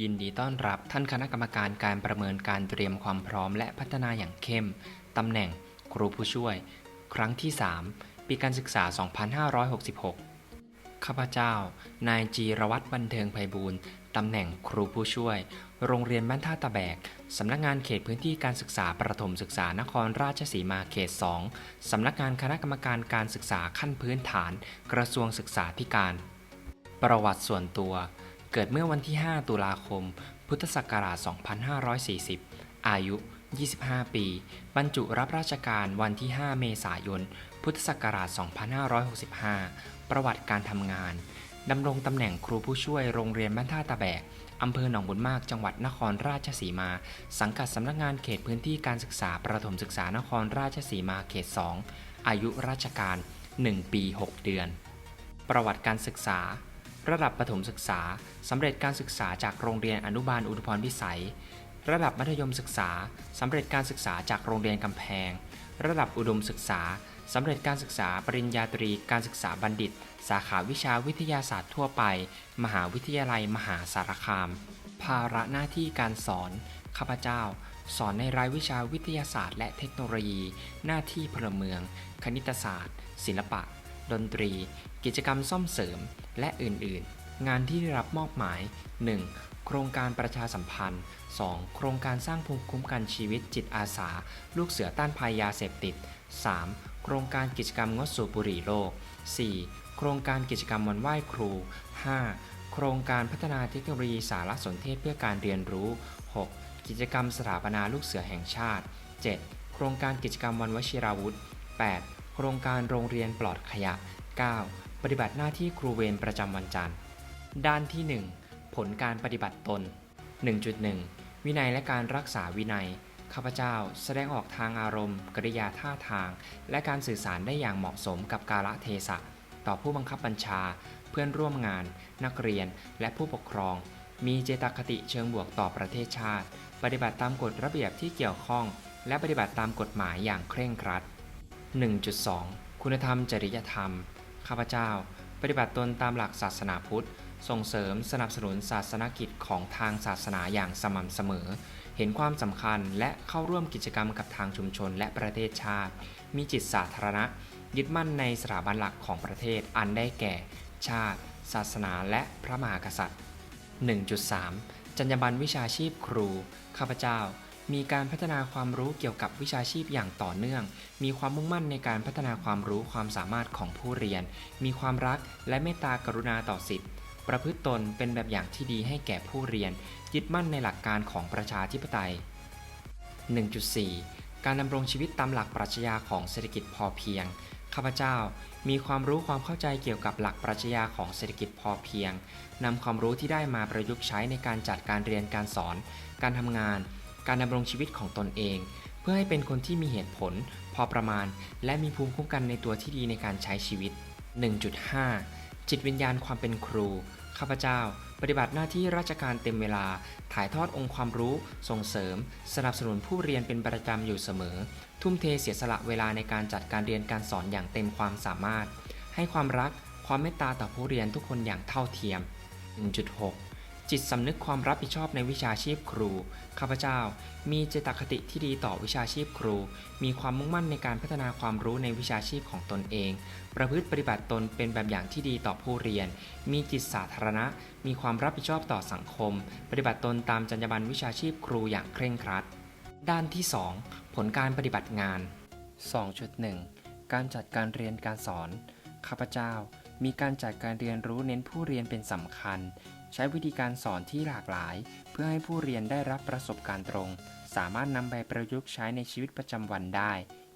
ยินดีต้อนรับท่านคณะกรรมการการประเมินการเตรียมความพร้อมและพัฒนาอย่างเข้ม ตำแหน่ง ครูผู้ช่วย ครั้งที่ 3 ปีการศึกษา 2566 ข้าพเจ้า นายจีรวัตรบันเทิงไพบูลย์ตำแหน่งครูผู้ช่วย โรงเรียนบ้านท่าตะแบก สำนักงานเขตพื้นที่การศึกษาประถมศึกษานครราชสีมาเขต 2 สำนักงานคณะกรรมการการศึกษาขั้นพื้นฐาน กระทรวงศึกษาธิการ ประวัติส่วนตัว เกิดเมื่อวันที่ 5 ตุลาคม พุทธศักราช 2540 อายุ 25 ปี บรรจุรับราชการวันที่ 5 เมษายน พุทธศักราช 2565 ประวัติการทำงาน ดำรงตำแหน่งครูผู้ช่วยโรงเรียนบ้านท่าตะแบกอำเภอหนองบุญมาก จังหวัดนครราชสีมา สังกัดสำนักงานเขตพื้นที่การศึกษาประถมศึกษานครราชสีมาเขต 2 อายุราชการ 1 ปี 6 เดือน ประวัติการศึกษา ระดับประถมศึกษาสำเร็จการศึกษาจากโรงเรียนอนุบาลอุดมพรพิสัย ระดับมัธยมศึกษาสำเร็จการศึกษาจากโรงเรียนกำแพง ระดับอุดมศึกษาสำเร็จการศึกษาปริญญาตรีการศึกษาบัณฑิต สาขาวิชาวิทยาศาสตร์ทั่วไป มหาวิทยาลัยมหาสารคาม ภาระหน้าที่การสอน ข้าพเจ้า สอนในรายวิชาวิทยาศาสตร์ และเทคโนโลยี หน้าที่พลเมือง คณิตศาสตร์ ศิลปะ ดนตรี กิจกรรมซ่อมเสริม และอื่น ๆ งานที่ได้รับมอบหมาย 1. โครงการประชาสัมพันธ์ 2. โครงการสร้างภูมิคุ้มกันชีวิตจิตอาสา ลูกเสือต้านภัยยาเสพติด 3. โครงการกิจกรรมงดสูบบุหรี่โลก 4. โครงการกิจกรรมวันไหว้ครู 5. โครงการพัฒนาเทคโนโลยีสารสนเทศเพื่อการเรียนรู้ 6. กิจกรรมสถาปนาลูกเสือแห่งชาติ 7. โครงการกิจกรรมวันวชิราวุธ 8. โครงการโรงเรียนปลอดขยะ 9. ปฏิบัติหน้าที่ครูเวรประจำวันจันทร์ ด้านที่ 1 ผลการปฏิบัติตน 1.1 วินัยและการรักษาวินัย ข้าพเจ้าแสดงออกทางอารมณ์ กริยาท่าทาง และการสื่อสารได้อย่างเหมาะสมกับกาลเทศะ ต่อผู้บังคับบัญชา เพื่อนร่วมงาน นักเรียน และผู้ปกครอง มีเจตคติเชิงบวกต่อประเทศชาติ ปฏิบัติตามกฎระเบียบที่เกี่ยวข้อง และปฏิบัติตามกฎหมายอย่างเคร่งครัด 1.2 คุณธรรม จริยธรรม ข้าพเจ้า ปฏิบัติตนตามหลักศาสนาพุทธ ส่งเสริมสนับสนุนศาสนกิจของทางศาสนาอย่างสม่ำเสมอ เห็นความสำคัญและเข้าร่วมกิจกรรมกับทางชุมชนและประเทศชาติ มีจิตสาธารณะ ยึดมั่นในสถาบันหลักของประเทศอันได้แก่ ชาติ ศาสนาและพระมหากษัตริย์ 1.3 จรรยาบรรณวิชาชีพครู ข้าพเจ้า มีการพัฒนาความรู้เกี่ยวกับวิชาชีพอย่างต่อเนื่อง มีความมุ่งมั่นในการพัฒนาความรู้ความสามารถของผู้เรียน มีความรักและเมตตากรุณาต่อสิทธิ์ประพฤติตนเป็นแบบอย่างที่ดีให้แก่ผู้เรียน ยึดมั่นในหลักการของประชาธิปไตย 1.4 การดำรงชีวิตตามหลักปรัชญาของเศรษฐกิจพอเพียง ข้าพเจ้ามีความรู้ความเข้าใจเกี่ยวกับหลักปรัชญาของเศรษฐกิจพอเพียงนำความรู้ที่ได้มาประยุกต์ใช้ในการจัดการเรียนการสอน การทำงาน การดำรงชีวิตของตนเอง เพื่อให้เป็นคนที่มีเหตุผล พอประมาณ และมีภูมิคุ้มกันในตัวที่ดีในการใช้ชีวิต 1.5 จิตวิญญาณความเป็นครู ข้าพเจ้า ปฏิบัติหน้าที่ราชการเต็มเวลา ถ่ายทอดองค์ความรู้ ส่งเสริม สนับสนุนผู้เรียนเป็นประจำอยู่เสมอ ทุ่มเทเสียสละเวลาในการจัดการเรียนการสอนอย่างเต็มความสามารถ ให้ความรัก ความเมตตาต่อผู้เรียนทุกคนอย่างเท่าเทียม 1.6 จิตสำนึกความรับผิดชอบในวิชาชีพครู ข้าพเจ้า มีเจตคติที่ดีต่อวิชาชีพครู มีความมุ่งมั่นในการพัฒนาความรู้ในวิชาชีพของตนเอง ประพฤติปฏิบัติตนเป็นแบบอย่างที่ดีต่อผู้เรียน มีจิตสาธารณะ มีความรับผิดชอบต่อสังคม ปฏิบัติตนตามจรรยาบรรณวิชาชีพครูอย่างเคร่งครัด ด้านที่ 2 ผลการปฏิบัติงาน 2.1 การจัดการเรียนการสอน ข้าพเจ้ามีการจัดการเรียนรู้เน้นผู้เรียนเป็นสำคัญ ใช้วิธีการสอนที่หลากหลาย เพื่อให้ผู้เรียนได้รับประสบการณ์ตรง สามารถนำไปประยุกต์ใช้ในชีวิตประจำวันได้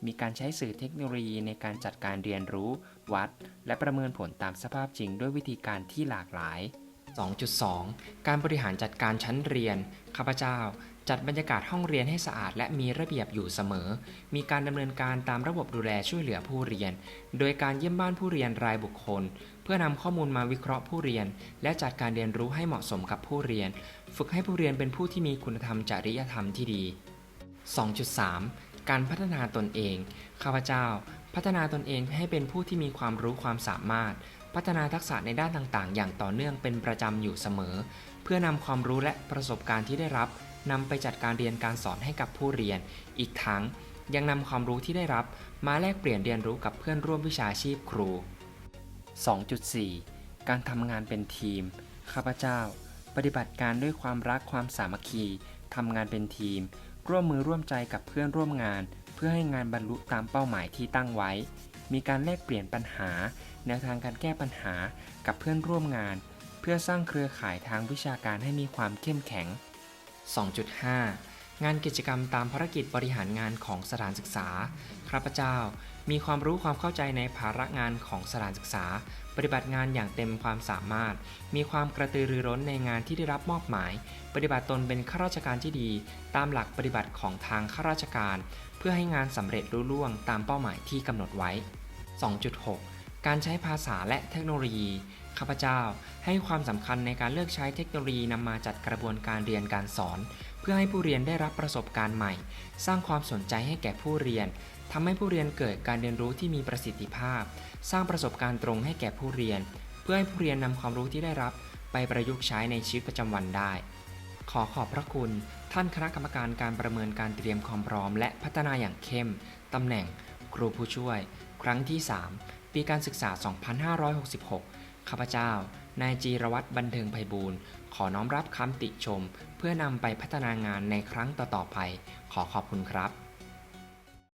มีการใช้สื่อเทคโนโลยีในการจัดการเรียนรู้ วัด และประเมินผลตามสภาพจริงด้วยวิธีการที่หลากหลาย 2.2 การบริหารจัดการชั้นเรียน ข้าพเจ้า จัดบรรยากาศห้องเรียนให้สะอาด และมีระเบียบอยู่เสมอ มีการดำเนินการตามระบบดูแลช่วยเหลือผู้เรียน โดยการเยี่ยมบ้านผู้เรียนรายบุคคล เพื่อนำข้อมูลมาวิเคราะห์ผู้เรียน และจัดการเรียนรู้ให้เหมาะสมกับผู้เรียน ฝึกให้ผู้เรียนเป็นผู้ที่มีคุณธรรมจริยธรรมที่ดี 2.3 การพัฒนาตนเอง ข้าพเจ้า พัฒนาตนเองให้เป็นผู้ที่มีความรู้ความสามารถ พัฒนาทักษะในด้านต่างๆ อย่างต่อเนื่องเป็นประจำอยู่เสมอ เพื่อนำความรู้และประสบการณ์ที่ได้รับนำไปจัดการเรียนการสอนให้กับผู้เรียน อีกทั้งยังนำความรู้ที่ได้รับมาแลกเปลี่ยนเรียนรู้กับเพื่อนร่วมวิชาชีพครู 2.4 การทำงานเป็นทีม ข้าพเจ้า ปฏิบัติการด้วยความรักความสามัคคีทำงานเป็นทีม ร่วมมือร่วมใจกับเพื่อนร่วมงาน เพื่อให้งานบรรลุตามเป้าหมายที่ตั้งไว้ มีการแลกเปลี่ยนปัญหา แนวทางการแก้ปัญหากับเพื่อนร่วมงาน เพื่อสร้างเครือข่ายทางวิชาการให้มีความเข้มแข็ง 2.5 งานกิจกรรมตามภารกิจบริหารงานของสถานศึกษา ข้าพเจ้ามีความรู้ความเข้าใจในภาระงานของสถานศึกษา ปฏิบัติงานอย่างเต็มความสามารถ มีความกระตือรือร้นในงานที่ได้รับมอบหมาย ปฏิบัติตนเป็นข้าราชการที่ดี ตามหลักปฏิบัติของทางข้าราชการ เพื่อให้งานสำเร็จรุ่ล่วงตามเป้าหมายที่กำหนดไว้ 2.6 การใช้ภาษาและเทคโนโลยี ข้าพเจ้าให้ความสำคัญในการเลือกใช้เทคโนโลยีนำมาจัดกระบวนการเรียนการสอน เพื่อให้ผู้เรียนได้รับประสบการณ์ใหม่ สร้างความสนใจให้แก่ผู้เรียนทำให้ผู้เรียนเกิดการเรียนรู้ที่มีประสิทธิภาพ สร้างประสบการณ์ตรงให้แก่ผู้เรียน เพื่อให้ผู้เรียนนำความรู้ที่ได้รับ ไปประยุกต์ใช้ในชีวิตประจำวันได้ ขอขอบพระคุณ ท่านคณะกรรมการการประเมินการเตรียมความพร้อม และพัฒนาอย่างเข้มตำแหน่ง ครูผู้ช่วย ครั้งที่ 3 ปีการศึกษา 2566 ข้าพเจ้า นายจีรวัตรบันเทิงไพบูลย์ขอน้อมรับคำติชม เพื่อนำไปพัฒนางานในครั้งต่อๆไป ขอขอบคุณครับ